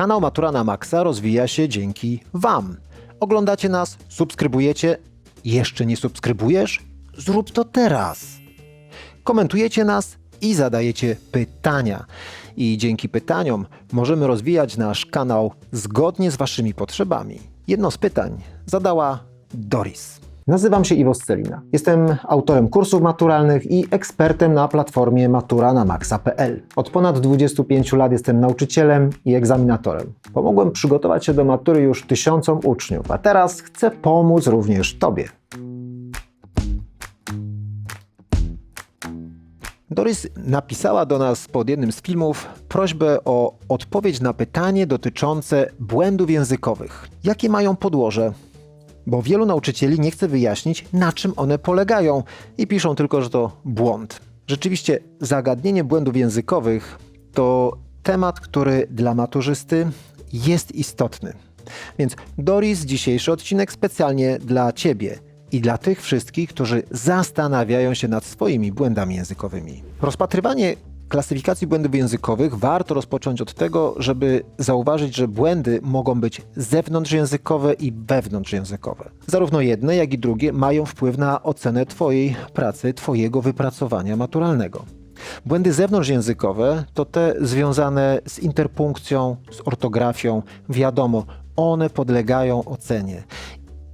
Kanał Matura na Maxa rozwija się dzięki Wam. Oglądacie nas, subskrybujecie. Jeszcze nie subskrybujesz? Zrób to teraz. Komentujecie nas i zadajecie pytania. I dzięki pytaniom możemy rozwijać nasz kanał zgodnie z Waszymi potrzebami. Jedno z pytań zadała Doris. Nazywam się Iwo Scelina. Jestem autorem kursów maturalnych i ekspertem na platformie matura na maxa.pl. Od ponad 25 lat jestem nauczycielem i egzaminatorem. Pomogłem przygotować się do matury już tysiącom uczniów, a teraz chcę pomóc również Tobie. Doris napisała do nas pod jednym z filmów prośbę o odpowiedź na pytanie dotyczące błędów językowych. Jakie mają podłoże? Bo wielu nauczycieli nie chce wyjaśnić, na czym one polegają i piszą tylko, że to błąd. Rzeczywiście, zagadnienie błędów językowych to temat, który dla maturzysty jest istotny. Więc Doris, dzisiejszy odcinek specjalnie dla Ciebie i dla tych wszystkich, którzy zastanawiają się nad swoimi błędami językowymi. Rozpatrywanie klasyfikacji błędów językowych warto rozpocząć od tego, żeby zauważyć, że błędy mogą być zewnątrzjęzykowe i wewnątrzjęzykowe. Zarówno jedne, jak i drugie mają wpływ na ocenę Twojej pracy, Twojego wypracowania maturalnego. Błędy zewnątrzjęzykowe to te związane z interpunkcją, z ortografią. Wiadomo, one podlegają ocenie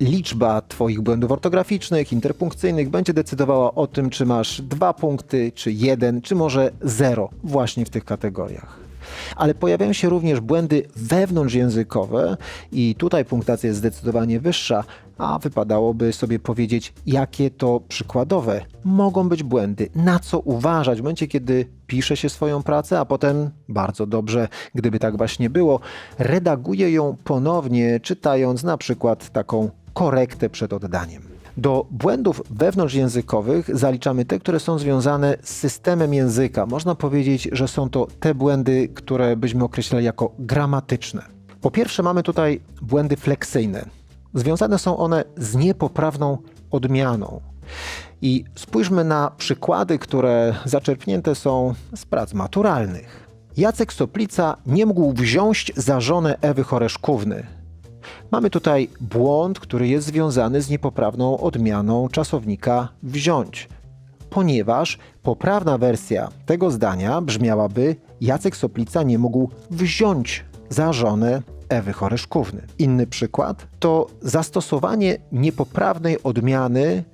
liczba Twoich błędów ortograficznych, interpunkcyjnych będzie decydowała o tym, czy masz dwa punkty, czy jeden, czy może zero właśnie w tych kategoriach. Ale pojawiają się również błędy wewnątrzjęzykowe i tutaj punktacja jest zdecydowanie wyższa, a wypadałoby sobie powiedzieć, jakie to przykładowe mogą być błędy, na co uważać w momencie, kiedy pisze się swoją pracę, a potem bardzo dobrze, gdyby tak właśnie było, redaguje ją ponownie, czytając na przykład taką korektę przed oddaniem. Do błędów wewnątrzjęzykowych zaliczamy te, które są związane z systemem języka. Można powiedzieć, że są to te błędy, które byśmy określali jako gramatyczne. Po pierwsze, mamy tutaj błędy fleksyjne. Związane są one z niepoprawną odmianą. I spójrzmy na przykłady, które zaczerpnięte są z prac maturalnych. Jacek Soplica nie mógł wziąć za żonę Ewy Choreszkówny. Mamy tutaj błąd, który jest związany z niepoprawną odmianą czasownika wziąć, ponieważ poprawna wersja tego zdania brzmiałaby Jacek Soplica nie mógł wziąć za żonę Ewy Choreszkówny. Inny przykład to zastosowanie niepoprawnej odmiany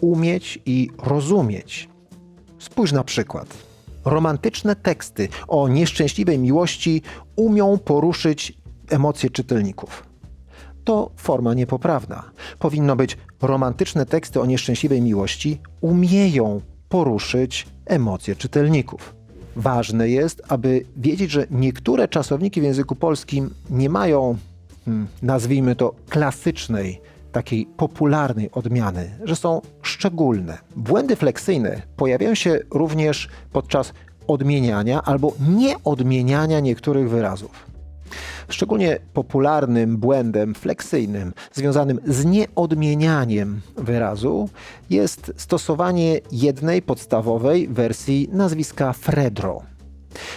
umieć i rozumieć. Spójrz na przykład. Romantyczne teksty o nieszczęśliwej miłości umią poruszyć emocje czytelników to forma niepoprawna. Powinno być romantyczne teksty o nieszczęśliwej miłości umieją poruszyć emocje czytelników. Ważne jest, aby wiedzieć, że niektóre czasowniki w języku polskim nie mają, hmm, nazwijmy to, klasycznej, takiej popularnej odmiany, że są szczególne. Błędy fleksyjne pojawiają się również podczas odmieniania albo nieodmieniania niektórych wyrazów. Szczególnie popularnym błędem fleksyjnym związanym z nieodmienianiem wyrazu jest stosowanie jednej podstawowej wersji nazwiska Fredro.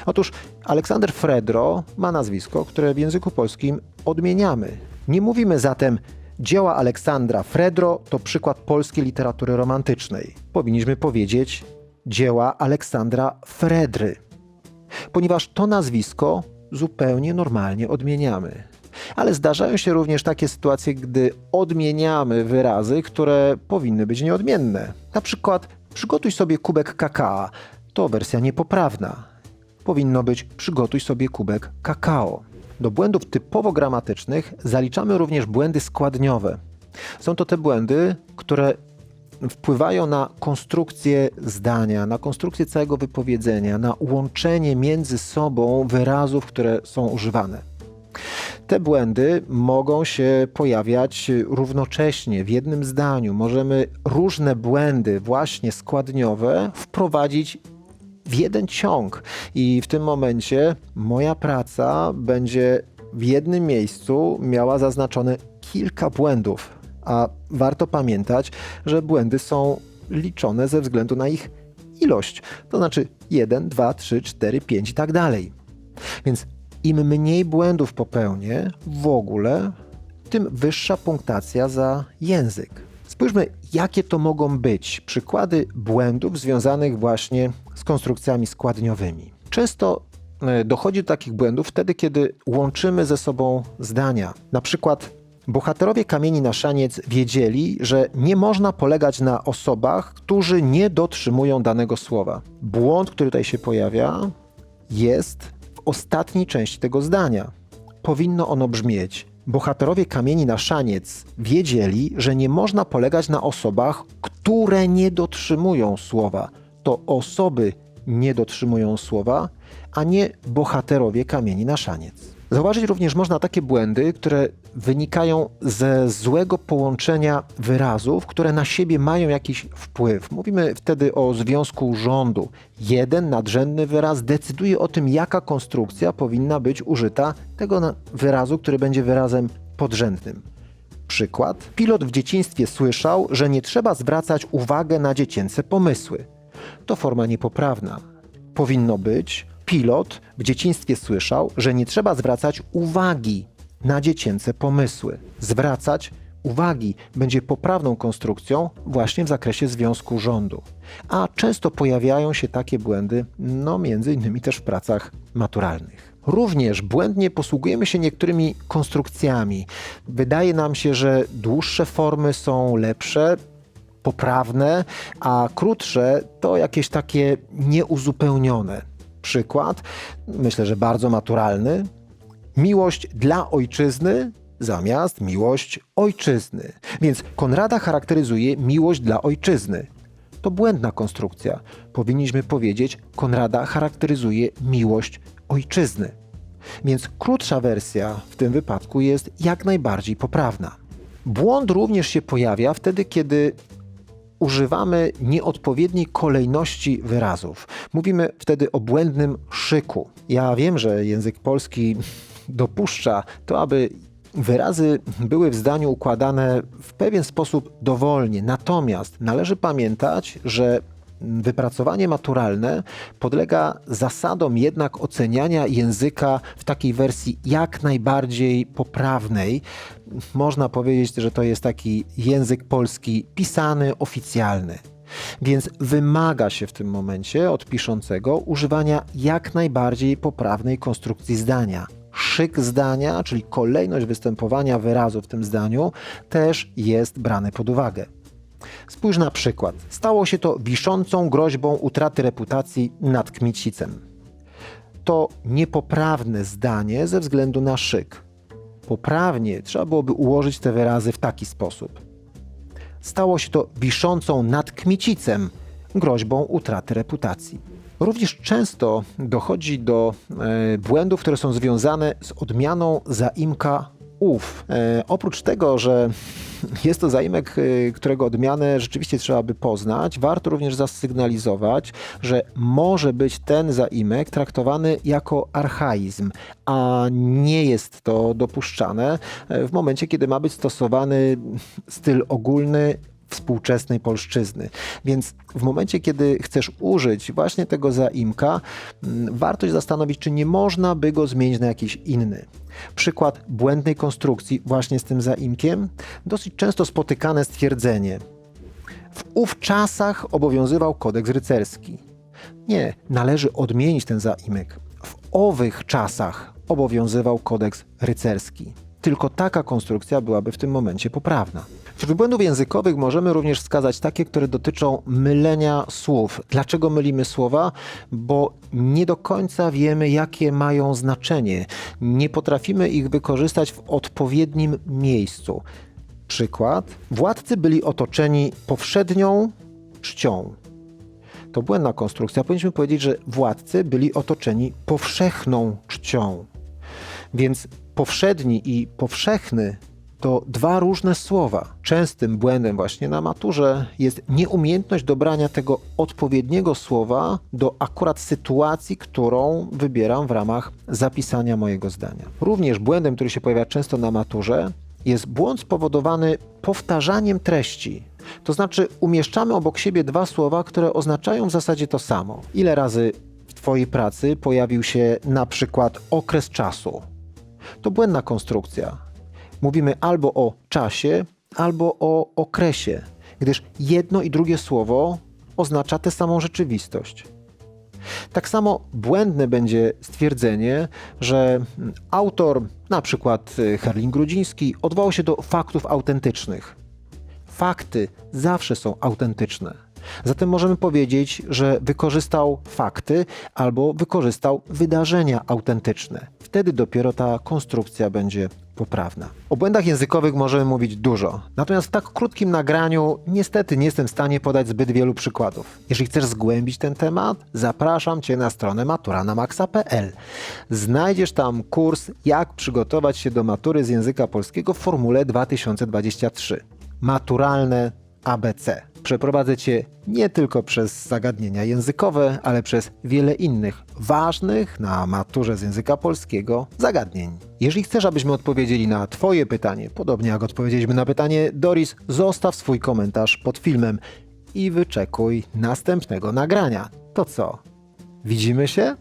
Otóż Aleksander Fredro ma nazwisko, które w języku polskim odmieniamy. Nie mówimy zatem dzieła Aleksandra Fredro to przykład polskiej literatury romantycznej. Powinniśmy powiedzieć dzieła Aleksandra Fredry, ponieważ to nazwisko zupełnie normalnie odmieniamy. Ale zdarzają się również takie sytuacje, gdy odmieniamy wyrazy, które powinny być nieodmienne. Na przykład przygotuj sobie kubek kakao. To wersja niepoprawna. Powinno być przygotuj sobie kubek kakao. Do błędów typowo gramatycznych zaliczamy również błędy składniowe. Są to te błędy, które wpływają na konstrukcję zdania, na konstrukcję całego wypowiedzenia, na łączenie między sobą wyrazów, które są używane. Te błędy mogą się pojawiać równocześnie w jednym zdaniu. Możemy różne błędy, właśnie składniowe, wprowadzić w jeden ciąg, i w tym momencie moja praca będzie w jednym miejscu miała zaznaczone kilka błędów a warto pamiętać, że błędy są liczone ze względu na ich ilość, to znaczy 1, 2, 3, 4, 5 i tak dalej. Więc Im mniej błędów popełnię w ogóle, tym wyższa punktacja za język. Spójrzmy, jakie to mogą być przykłady błędów związanych właśnie z konstrukcjami składniowymi. Często e, dochodzi do takich błędów wtedy, kiedy łączymy ze sobą zdania. Na przykład bohaterowie kamieni na szaniec wiedzieli, że nie można polegać na osobach, którzy nie dotrzymują danego słowa. Błąd, który tutaj się pojawia, jest w ostatniej części tego zdania. Powinno ono brzmieć: Bohaterowie kamieni na szaniec wiedzieli, że nie można polegać na osobach, które nie dotrzymują słowa. To osoby nie dotrzymują słowa, a nie bohaterowie kamieni na szaniec. Zauważyć również można takie błędy, które wynikają ze złego połączenia wyrazów, które na siebie mają jakiś wpływ. Mówimy wtedy o związku rządu. Jeden nadrzędny wyraz decyduje o tym, jaka konstrukcja powinna być użyta tego wyrazu, który będzie wyrazem podrzędnym. Przykład. Pilot w dzieciństwie słyszał, że nie trzeba zwracać uwagę na dziecięce pomysły. To forma niepoprawna. Powinno być pilot w dzieciństwie słyszał, że nie trzeba zwracać uwagi na dziecięce pomysły. Zwracać uwagi będzie poprawną konstrukcją właśnie w zakresie związku rządu. A często pojawiają się takie błędy, no między innymi też w pracach maturalnych. Również błędnie posługujemy się niektórymi konstrukcjami. Wydaje nam się, że dłuższe formy są lepsze, poprawne, a krótsze to jakieś takie nieuzupełnione. Przykład, myślę, że bardzo maturalny. Miłość dla ojczyzny zamiast miłość ojczyzny. Więc Konrada charakteryzuje miłość dla ojczyzny. To błędna konstrukcja. Powinniśmy powiedzieć, Konrada charakteryzuje miłość ojczyzny. Więc krótsza wersja w tym wypadku jest jak najbardziej poprawna. Błąd również się pojawia wtedy, kiedy używamy nieodpowiedniej kolejności wyrazów. Mówimy wtedy o błędnym szyku. Ja wiem, że język polski dopuszcza to, aby wyrazy były w zdaniu układane w pewien sposób dowolnie. Natomiast należy pamiętać, że wypracowanie maturalne podlega zasadom jednak oceniania języka w takiej wersji jak najbardziej poprawnej. Można powiedzieć, że to jest taki język polski pisany, oficjalny. Więc wymaga się w tym momencie od piszącego używania jak najbardziej poprawnej konstrukcji zdania. Szyk zdania, czyli kolejność występowania wyrazu w tym zdaniu, też jest brany pod uwagę. Spójrz na przykład. Stało się to wiszącą groźbą utraty reputacji nad Kmicicem. To niepoprawne zdanie ze względu na szyk. Poprawnie trzeba byłoby ułożyć te wyrazy w taki sposób. Stało się to wiszącą nad Kmicicem groźbą utraty reputacji. Również często dochodzi do e, błędów, które są związane z odmianą zaimka ów. E, oprócz tego, że jest to zaimek, e, którego odmianę rzeczywiście trzeba by poznać, warto również zasygnalizować, że może być ten zaimek traktowany jako archaizm, a nie jest to dopuszczane e, w momencie, kiedy ma być stosowany styl ogólny współczesnej polszczyzny. Więc w momencie, kiedy chcesz użyć właśnie tego zaimka, mm, warto się zastanowić, czy nie można by go zmienić na jakiś inny. Przykład błędnej konstrukcji właśnie z tym zaimkiem, dosyć często spotykane stwierdzenie. W ów czasach obowiązywał kodeks rycerski. Nie, należy odmienić ten zaimek. W owych czasach obowiązywał kodeks rycerski. Tylko taka konstrukcja byłaby w tym momencie poprawna. Wśród błędów językowych możemy również wskazać takie, które dotyczą mylenia słów. Dlaczego mylimy słowa? Bo nie do końca wiemy, jakie mają znaczenie. Nie potrafimy ich wykorzystać w odpowiednim miejscu. Przykład. Władcy byli otoczeni powszednią czcią. To błędna konstrukcja. Powinniśmy powiedzieć, że władcy byli otoczeni powszechną czcią. Więc powszedni i powszechny to dwa różne słowa. Częstym błędem właśnie na maturze jest nieumiejętność dobrania tego odpowiedniego słowa do akurat sytuacji, którą wybieram w ramach zapisania mojego zdania. Również błędem, który się pojawia często na maturze, jest błąd spowodowany powtarzaniem treści. To znaczy, umieszczamy obok siebie dwa słowa, które oznaczają w zasadzie to samo. Ile razy w Twojej pracy pojawił się na przykład okres czasu. To błędna konstrukcja. Mówimy albo o czasie, albo o okresie, gdyż jedno i drugie słowo oznacza tę samą rzeczywistość. Tak samo błędne będzie stwierdzenie, że autor, na przykład y, Herling Grudziński, odwołał się do faktów autentycznych. Fakty zawsze są autentyczne. Zatem możemy powiedzieć, że wykorzystał fakty albo wykorzystał wydarzenia autentyczne. Wtedy dopiero ta konstrukcja będzie poprawna. O błędach językowych możemy mówić dużo, natomiast w tak krótkim nagraniu niestety nie jestem w stanie podać zbyt wielu przykładów. Jeżeli chcesz zgłębić ten temat, zapraszam Cię na stronę maturanamaxa.pl. Znajdziesz tam kurs Jak przygotować się do matury z języka polskiego w formule 2023. Maturalne ABC. Przeprowadzę Cię nie tylko przez zagadnienia językowe, ale przez wiele innych ważnych na maturze z języka polskiego zagadnień. Jeżeli chcesz, abyśmy odpowiedzieli na Twoje pytanie, podobnie jak odpowiedzieliśmy na pytanie Doris, zostaw swój komentarz pod filmem i wyczekuj następnego nagrania. To co? Widzimy się?